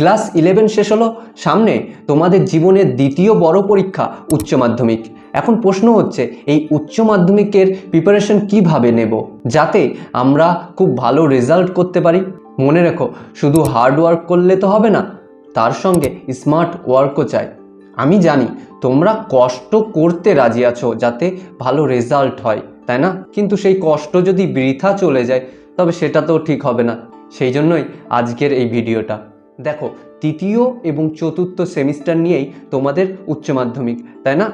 Class eleven শেষ হলো, সামনে তোমাদের জীবনের দ্বিতীয় বড় পরীক্ষা, উচ্চ মাধ্যমিক। এখন প্রশ্ন হচ্ছে, এই উচ্চ মাধ্যমিকের প্রিপারেশন কীভাবে নেব? যাতে আমরা খুব ভালো রেজাল্ট করতে পারি। মনে রেখো, শুধু হার্ড ওয়ার্ক করলে তো হবে না, তার সঙ্গে স্মার্ট ওয়ার্কও চাই। আমি জানি, তোমরা কষ্ট করতে রাজি আছো যাতে ভালো রেজাল্ট হয়, তাই না? কিন্তু সেই কষ্ট যদি বৃথা চলে যায়, তবে সেটা তো ঠিক হবে না। সেই জন্যই আজকের এই ভিডিওটা দেখো, তৃতীয় এবং চতুর্থ সেমিস্টার নিয়েই তোমাদের উচ্চ মাধ্যমিক, তাই না?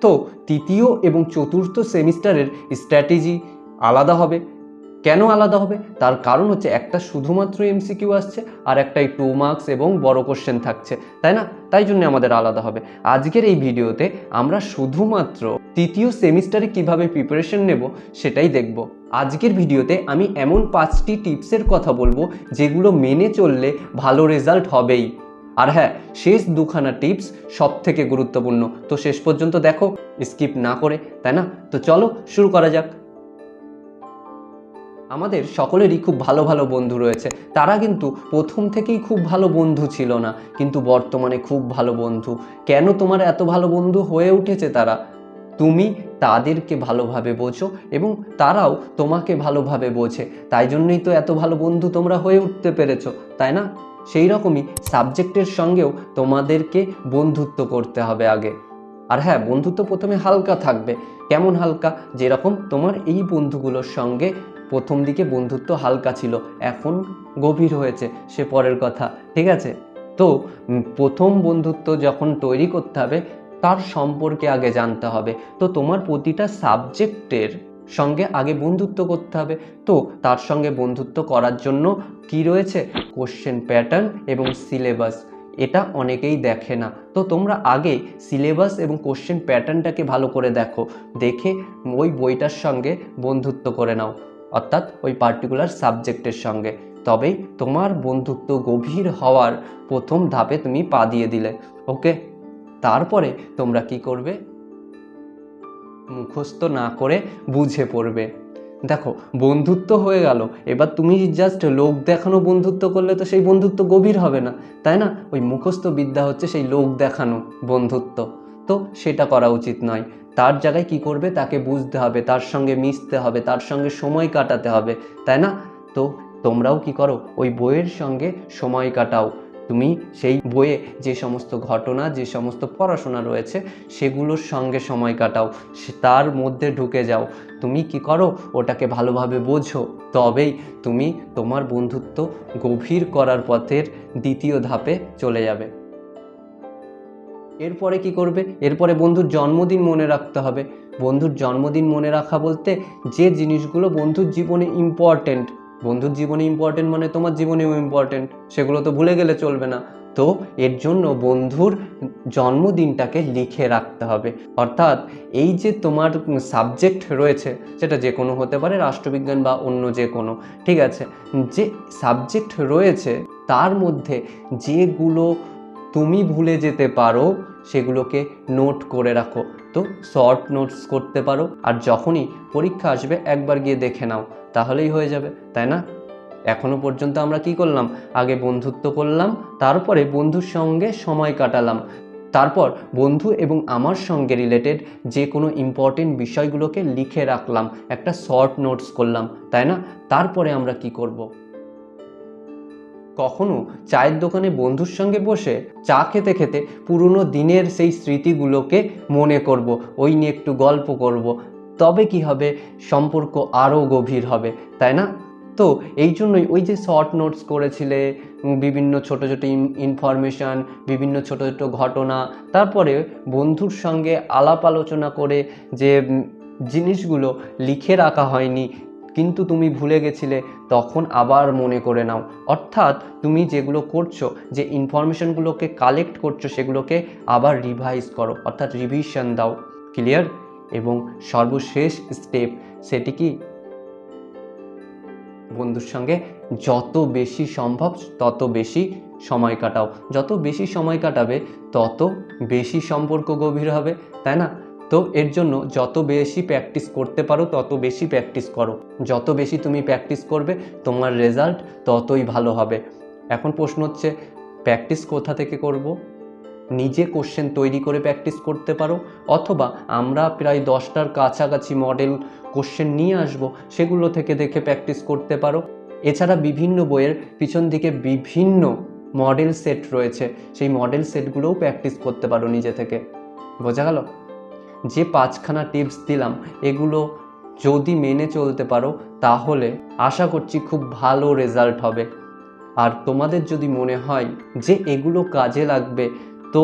তো তৃতীয় এবং চতুর্থ সেমিস্টারের স্ট্র্যাটেজি আলাদা হবে। কেন আলাদা হবে? তার কারণ হচ্ছে একটা শুধুমাত্র এমসিকিউ আসছে আর একটাই টু মার্কস এবং বড় কোশ্চেন থাকছে, তাই না? তাই জন্য আমাদের আলাদা হবে। আজকের এই ভিডিওতে আমরা শুধুমাত্র তৃতীয় সেমিস্টারে কীভাবে প্রিপারেশন নেব সেটাই দেখব। আজকের ভিডিওতে আমি এমন পাঁচটি টিপসের কথা বলব যেগুলো মেনে চললে ভালো রেজাল্ট হবেই। আর হ্যাঁ শেষ দুখানা টিপস সব থেকে গুরুত্বপূর্ণ। তো শেষ পর্যন্ত দেখো স্কিপ না করে, তাই না? তো চলো, শুরু করা যাক। আমাদের সকলেরই খুব ভালো ভালো বন্ধু রয়েছে। তারা কিন্তু প্রথম থেকেই খুব ভালো বন্ধু ছিল না, কিন্তু বর্তমানে খুব ভালো বন্ধু। কেন তোমার এত ভালো বন্ধু হয়ে উঠেছে তারা? তুমি তাদেরকে ভালোভাবে বোঝো এবং তারাও তোমাকে ভালোভাবে বোঝে। তাই জন্যই তো এত ভালো বন্ধু তোমরা হয়ে উঠতে পেরেছ, তাই না? সেই রকমই সাবজেক্টের সঙ্গেও তোমাদেরকে বন্ধুত্ব করতে হবে আগে। আর হ্যাঁ বন্ধুত্ব প্রথমে হালকা থাকবে। কেমন হালকা? যেরকম তোমার এই বন্ধুগুলোর সঙ্গে প্রথম দিকে বন্ধুত্ব হালকা ছিল, এখন গভীর হয়েছে, সে পরের কথা, ঠিক আছে? তো প্রথম বন্ধুত্ব যখন তৈরি করতে হবে, তার সম্পর্কে আগে জানতে হবে। তো, তোমার প্রতিটা সাবজেক্টের সঙ্গে আগে বন্ধুত্ব করতে হবে। তো, তার সঙ্গে বন্ধুত্ব করার জন্য কি রয়েছে? কোশ্চেন প্যাটার্ন এবং সিলেবাস এটা অনেকেই দেখে না। তো, তোমরা আগে সিলেবাস এবং কোশ্চেন প্যাটার্নটাকে ভালো করে দেখো। দেখে ওই বইটার সঙ্গে বন্ধুত্ব করে নাও। অর্থাৎ ওই পার্টিকুলার সাবজেক্টের সঙ্গে। তবেই তোমার বন্ধুত্ব গভীর হওয়ার প্রথম ধাপে তুমি পা দিয়ে দিলে। ওকে? তারপরে তোমরা কি করবে? মুখস্থ না করে বুঝে পড়বে। দেখো, বন্ধুত্ব হয়ে গেল। এবার তুমি জাস্ট লোক দেখানো বন্ধুত্ব করলে তো সেই বন্ধুত্ব গভীর হবে না। তাই না? ওই মুখস্থ বিদ্যা হচ্ছে সেই লোক দেখানো বন্ধুত্ব। তো সেটা করা উচিত নয়। তার জায়গায় কি করবে? তাকে বুঝতে হবে, তার সঙ্গে মিশতে হবে, তার সঙ্গে সময় কাটাতে হবে, তাই না? তো তোমরাও কি করো? ওই বইয়ের সঙ্গে সময় কাটাও। তুমি সেই বইয়ে যে সমস্ত ঘটনা, যে সমস্ত পড়াশোনা রয়েছে, সেগুলোর সঙ্গে সময় কাটাও তার মধ্যে ঢুকে যাও। তুমি কি করো? ওটাকে ভালোভাবে বোঝো। তবেই তুমি তোমার বন্ধুত্ব গভীর করার পথের দ্বিতীয় ধাপে চলে যাবে। এরপরে কি করবে? এরপরে বন্ধুর জন্মদিন মনে রাখতে হবে। বন্ধুর জন্মদিন মনে রাখা বলতে যে জিনিসগুলো বন্ধুর জীবনে ইম্পর্টেন্ট বন্ধুর জীবনে ইম্পর্টেন্ট মানে তোমার জীবনেও ইম্পর্টেন্ট সেগুলো তো ভুলে গেলে চলবে না। তো এর জন্য বন্ধুর জন্মদিনটাকে লিখে রাখতে হবে। অর্থাৎ এই যে তোমার সাবজেক্ট রয়েছে, সেটা যে কোনো হতে পারে, রাষ্ট্রবিজ্ঞান বা অন্য যে কোনো, ঠিক আছে? যে সাবজেক্ট রয়েছে, তার মধ্যে যেগুলো তুমি ভুলে যেতে পারো, সেগুলোকে নোট করে রাখো। তো শর্ট নোটস করতে পারো আর যখনই পরীক্ষা আসবে একবার গিয়ে দেখে নাও, তাহলেই হয়ে যাবে, তাই না? এখনও পর্যন্ত আমরা কি করলাম? আগে বন্ধুত্ব করলাম, তারপরে বন্ধুর সঙ্গে সময় কাটালাম। তারপর বন্ধু এবং আমার সঙ্গে রিলেটেড যে কোনো ইম্পর্টেন্ট বিষয়গুলোকে লিখে রাখলাম, একটা শর্ট নোটস করলাম, তাই না? তারপরে আমরা কি করব। কখনো চায়ের দোকানে বন্ধুর সঙ্গে বসে চা খেতে খেতে পুরনো দিনের সেই স্মৃতিগুলোকে মনে করব, ওই নিয়ে একটু গল্প করব। তবে কি হবে? সম্পর্ক আরও গভীর হবে, তাই না? তো এই জন্যই ওই যে শর্ট নোটস করেছিলে, বিভিন্ন ছোট ছোট ইনফরমেশান বিভিন্ন ছোট ছোট ঘটনা, তারপরে বন্ধুর সঙ্গে আলাপ আলোচনা করে যে জিনিসগুলো লিখে রাখা হয়নি কিন্তু তুমি ভুলে গেছিলে, তখন আবার মনে করে নাও। অর্থাৎ তুমি যেগুলো করছ, যে ইনফরমেশনগুলোকে কালেক্ট করছ, সেগুলোকে আবার রিভাইজ করো, অর্থাৎ রিভিশন দাও। ক্লিয়ার? এবং সর্বশেষ স্টেপ সেটি কি? বন্ধুর সঙ্গে যত বেশি সম্ভব, তত বেশি সময় কাটাও। যত বেশি সময় কাটাবে, তত বেশি সম্পর্ক গভীর হবে, তাই না? তো এর জন্য যত বেশি প্র্যাকটিস করতে পারো, তত বেশি প্র্যাকটিস করো। যত বেশি তুমি প্র্যাকটিস করবে, তোমার রেজাল্ট ততই ভালো হবে। এখন প্রশ্ন হচ্ছে প্র্যাকটিস কোথা থেকে করব? নিজে কোশ্চেন তৈরি করে প্র্যাকটিস করতে পারো? অথবা আমরা প্রায় দশটার কাছাকাছি মডেল কোশ্চেন নিয়ে আসব, সেগুলো থেকে দেখে প্র্যাকটিস করতে পারো। এছাড়া বিভিন্ন বইয়ের পিছন দিকে বিভিন্ন মডেল সেট রয়েছে। সেই মডেল সেটগুলোও প্র্যাকটিস করতে পারো নিজে থেকে। বোঝা গেল? যে পাঁচখানা টিপস দিলাম, এগুলো যদি মেনে চলতে পারো, তাহলে আশা করছি খুব ভালো রেজাল্ট হবে। আর তোমাদের যদি মনে হয় যে এগুলো কাজে লাগবে, তো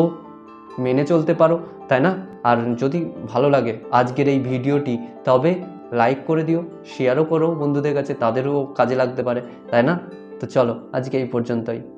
মেনে চলতে পারো, তাই না? আর যদি ভালো লাগে আজকের এই ভিডিওটি, তবে লাইক করে দিও শেয়ারও করো বন্ধুদের কাছে, তাদেরও কাজে লাগতে পারে, তাই না? তো চলো, আজকে এই পর্যন্তই।